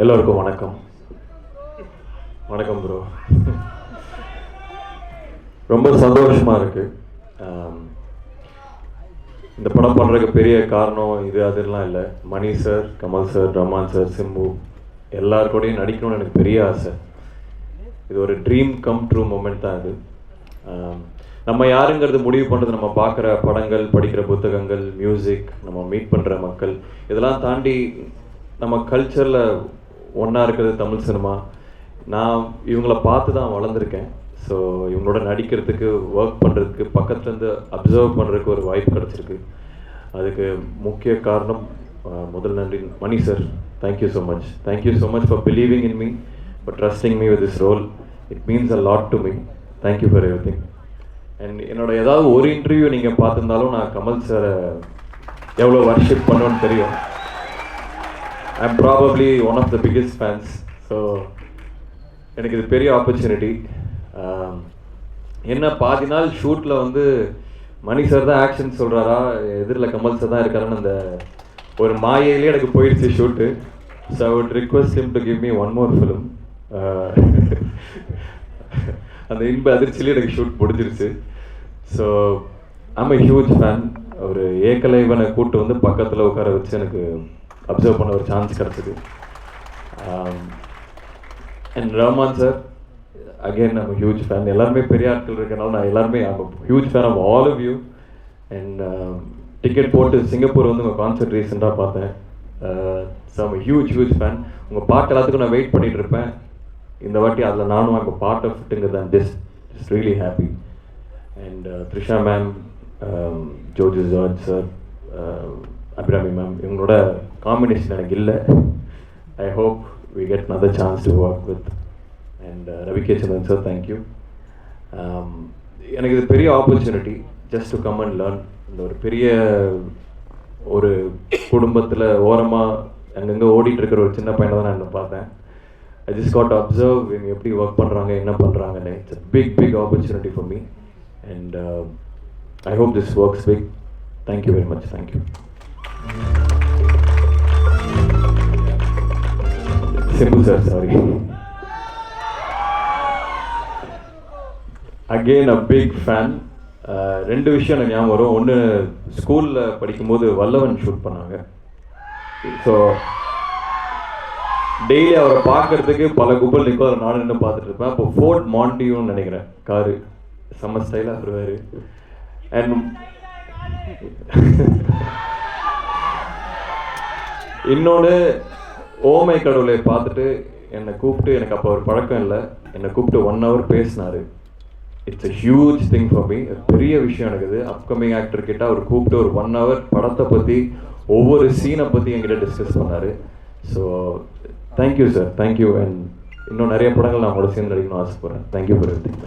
எல்லோருக்கும் வணக்கம். வணக்கம் ப்ரோ ரொம்ப சந்தோஷமாக இருக்குது இந்த படம் பண்ணுறதுக்கு பெரிய காரணம் இது அதெல்லாம் இல்லை. Mani sir Kamal sir Rahman sir Simbu எல்லாருக்கூடையும் நடிக்கணும்னு எனக்கு பெரிய ஆசை. இது ஒரு ட்ரீம் கம் ட்ரூ மூமெண்ட் தான் இது. நம்ம யாருங்கிறது முடிவு பண்ணுறது நம்ம பார்க்குற படங்கள் படிக்கிற புத்தகங்கள் மியூசிக் நம்ம மீட் பண்ணுற மக்கள் இதெல்லாம் தாண்டி நம்ம கல்ச்சரில் ஒன்றா இருக்கிறது தமிழ் சினிமா. நான் இவங்கள பார்த்து தான் வளர்ந்துருக்கேன். ஸோ இவங்களோட நடிக்கிறதுக்கு ஒர்க் பண்ணுறதுக்கு பக்கத்துலேருந்து அப்சர்வ் பண்ணுறதுக்கு ஒரு வாய்ப்பு கிடச்சிருக்கு. அதுக்கு முக்கிய காரணம் முதல் நன்றி Mani sir thank you so much thank you so much for believing in me for trusting me with this role it means a lot to me thank you for everything and என்னோட ஏதாவது ஒரு interview நீங்கள் பார்த்துருந்தாலும் நான் கமல் சாரை எவ்வளோ worship பண்ணுவேன்னு தெரியும். I'm probably one of the biggest fans so எனக்கு இது பெரிய ஆப்பர்ச்சுனிட்டி um, என்ன பாதி நாள் ஷூட்டில் வந்து மணி சார் தான் ஆக்ஷன் சொல்கிறாரா எதிரில் கமல் சார் தான் இருக்காருன்னு அந்த ஒரு மாயையிலே எனக்கு போயிடுச்சு shoot so I would request him to give me one more film அந்த இன்ப அதிர்ச்சியிலே எனக்கு ஷூட் முடிஞ்சிருச்சு. So I'm a huge fan ஒரு ஏக்கலைவனை கூட்டு வந்து பக்கத்தில் உட்கார வச்சு எனக்கு அப்சர்வ் பண்ண ஒரு சான்ஸ் கிடச்சிது அண்ட் ரஹ்மான் சார் அகைன் நம்ம ஹியூஜ் ஃபேன் எல்லாருமே பெரிய ஆட்கள் இருக்கனால நான் எல்லாருமே huge fan of all of you and ticket போட்டு சிங்கப்பூர் வந்து உங்கள் கான்சர்ட் ரீசெண்டாக பார்த்தேன். So I'm huge huge fan உங்கள் பாட்டு எல்லாத்துக்கும் நான் வெயிட் பண்ணிகிட்டு இருப்பேன். இந்த வாட்டி அதில் நானும் இப்போ பார்ட் ஃபிட்டுங்கிறது இட்டுங்கிறது I'm just just really happy and Trisha ma'am Joji George sir Abhirami ma'am இவங்களோட காம்பினேஷன் எனக்கு இல்லை. I hope we get another chance to work with and Ravi K Chandran sir thank you எனக்கு இது பெரிய opportunity just to come and learn இந்த ஒரு பெரிய ஒரு குடும்பத்தில் ஓரமாக அங்கங்கே ஓடிட்டு இருக்கிற ஒரு சின்ன பையனை தான் நான் பார்த்தேன். ஐ ஜஸ்ட் காட் அப்சர்வ் இவங்க எப்படி ஒர்க் பண்ணுறாங்க என்ன பண்ணுறாங்கன்னு it's big big opportunity for me and I hope this works big thank you very much thank you simple sir sorry again a big fan ரெண்டு விஷயம் எனக்கு ஞாபகம் வரும். ஒன்று ஸ்கூலில் படிக்கும்போது வல்லவன் ஷூட் பண்ணாங்க. ஸோ டெய்லி அவரை பார்க்கறதுக்கு பல கும்பல் நிற்கும் அதை நானும் இன்னும் பார்த்துட்டு இருப்பேன். அப்போ ஃபோர்ட் மாண்டியூன்னு நினைக்கிறேன். காரு. செம்ம ஸ்டைலாக வருவார். அண்ட் இன்னொன்று ஓமை கடவுளை பார்த்துட்டு என்னை கூப்பிட்டு எனக்கு அப்போ ஒரு பழக்கம் இல்லை. என்னை கூப்பிட்டு ஒன் ஹவர் பேசினார். It's a huge thing for me பெரிய விஷயம் எனக்கு இது. அப்கமிங் ஆக்டர் கிட்ட அவர் கூப்பிட்டு ஒரு ஒன் ஹவர் படத்தை பற்றி ஒவ்வொரு சீனை பற்றி என்கிட்ட டிஸ்கஸ் பண்ணார். So thank you sir thank you and இன்னும் நிறைய படங்கள் நான் உங்களோட சேர்ந்து நடிக்கணும்னு ஆசைப்பட்றேன். Thank you for every thing